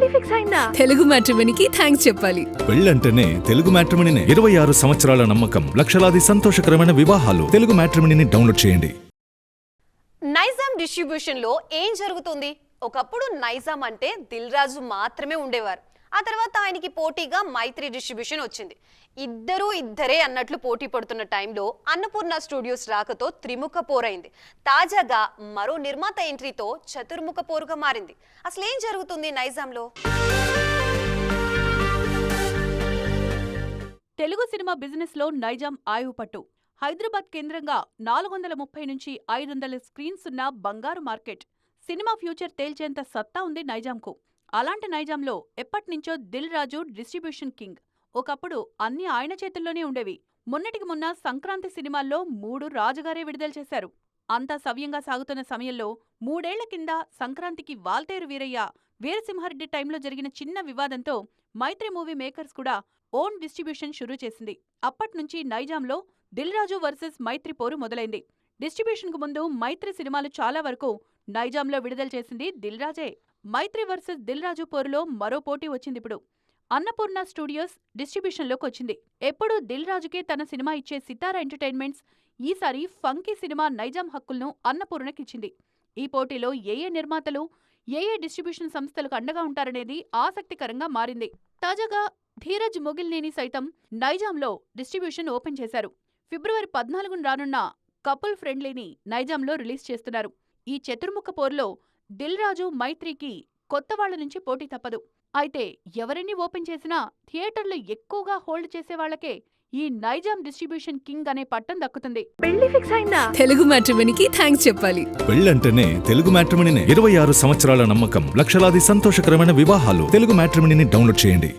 పెళ్ళి ఫిక్స్ అయిందా? తెలుగు మ్యాట్రిమోనీకి థ్యాంక్స్ చెప్పాలి. పెళ్ళంటేనే తెలుగు మ్యాట్రిమనీనే ఇరవై ఆరు సంవత్సరాల నమ్మకం లక్షలాది సంతోషకరమైన వివాహాలు తెలుగు మ్యాట్రిమనీని డౌన్లోడ్ చేయండి. నైజాం డిస్ట్రిబ్యూషన్లో ఏం జరుగుతుంది? ఒకప్పుడు నైజాం అంటే దిల్ రాజు మాత్రమే ఉండేవారు. ఆ తర్వాత ఆయనకి పోటీగా మైత్రి డిస్ట్రిబ్యూషన్ వచ్చింది. ఇద్దరూ ఇద్దరే అన్నట్లు పోటీ పడుతున్న టైంలో అన్నపూర్ణ స్టూడియోస్ రాకతో త్రిముఖ పోరైంది. తాజాగా మరో నిర్మాత ఎంట్రీతో చతుర్ముఖ పోరుగా మారింది. అసలు ఏం జరుగుతుంది నైజాంలో? తెలుగు సినిమా బిజినెస్లో నైజాం ఆయువు పట్టు. హైదరాబాద్ కేంద్రంగా నాలుగు వందల ముప్పై నుంచి ఐదు వందల స్క్రీన్స్ ఉన్న బంగారు మార్కెట్. సినిమా ఫ్యూచర్ తేల్చేంత సత్తా ఉంది నైజాంకు. అలాంటి నైజాంలో ఎప్పటినుంచో దిల్ రాజు డిస్ట్రిబ్యూషన్ కింగ్. ఒకప్పుడు అన్ని ఆయన చేతుల్లోనే ఉండేవి. మొన్నటికి మొన్న సంక్రాంతి సినిమాల్లో మూడు రాజుగారే విడుదల చేశారు. అంతా సవ్యంగా సాగుతున్న సమయంలో మూడేళ్ళ కింద సంక్రాంతికి వాల్తేరు వీరయ్య వీరసింహారెడ్డి టైంలో జరిగిన చిన్న వివాదంతో మైత్రి మూవీ మేకర్స్ కూడా ఓన్ డిస్ట్రిబ్యూషన్ షురూ చేసింది. అప్పట్నుంచి నైజాంలో దిల్ రాజు వర్సెస్ మైత్రి పోరు మొదలైంది. డిస్ట్రిబ్యూషన్కు ముందు మైత్రి సినిమాలు చాలా వరకు నైజాంలో విడుదల చేసింది దిల్ రాజే. మైత్రి వర్సెస్ దిల్ రాజు పోరులో మరో పోటీ వచ్చిందిప్పుడు అన్నపూర్ణ స్టూడియోస్ డిస్ట్రిబ్యూషన్లోకి వచ్చింది. ఎప్పుడూ దిల్ రాజుకే తన సినిమా ఇచ్చే సితారా ఎంటర్టైన్మెంట్స్ ఈసారి ఫంకీ సినిమా నైజాం హక్కులను అన్నపూర్ణకిచ్చింది ఈ పోటీలో ఏ ఏ నిర్మాతలు ఏ ఏ డిస్ట్రిబ్యూషన్ సంస్థలకు అండగా ఉంటారనేది ఆసక్తికరంగా మారింది. తాజాగా ధీరజ్ మొగిల్నేని సైతం నైజాంలో డిస్ట్రిబ్యూషన్ ఓపెన్ చేశారు. ఫిబ్రవరి పద్నాలుగున రానున్న కపుల్ ఫ్రెండ్లీని నైజాంలో రిలీజ్ చేస్తున్నారు. ఈ చతుర్ముఖ పోరులో దిల్ రాజు మైత్రికి కొత్త వాళ్ళ నుంచి పోటీ తప్పదు. అయితే ఎవరిని ఓపెన్ చేసినా థియేటర్లు ఎక్కువగా హోల్డ్ చేసే వాళ్ళకే ఈ నైజాం డిస్ట్రిబ్యూషన్ కింగ్ అనే పట్టం దక్కుతుంది. పెళ్ళి ఫిక్స్ అయిందా? తెలుగు మ్యాట్రిమోనీకి థ్యాంక్స్ చెప్పాలి. పెళ్ళంటేనే తెలుగు మ్యాట్రిమనీనే ఇరవై ఆరు సంవత్సరాల నమ్మకం లక్షలాది సంతోషకరమైన వివాహాలు తెలుగు మ్యాట్రిమనీని డౌన్లోడ్ చేయండి.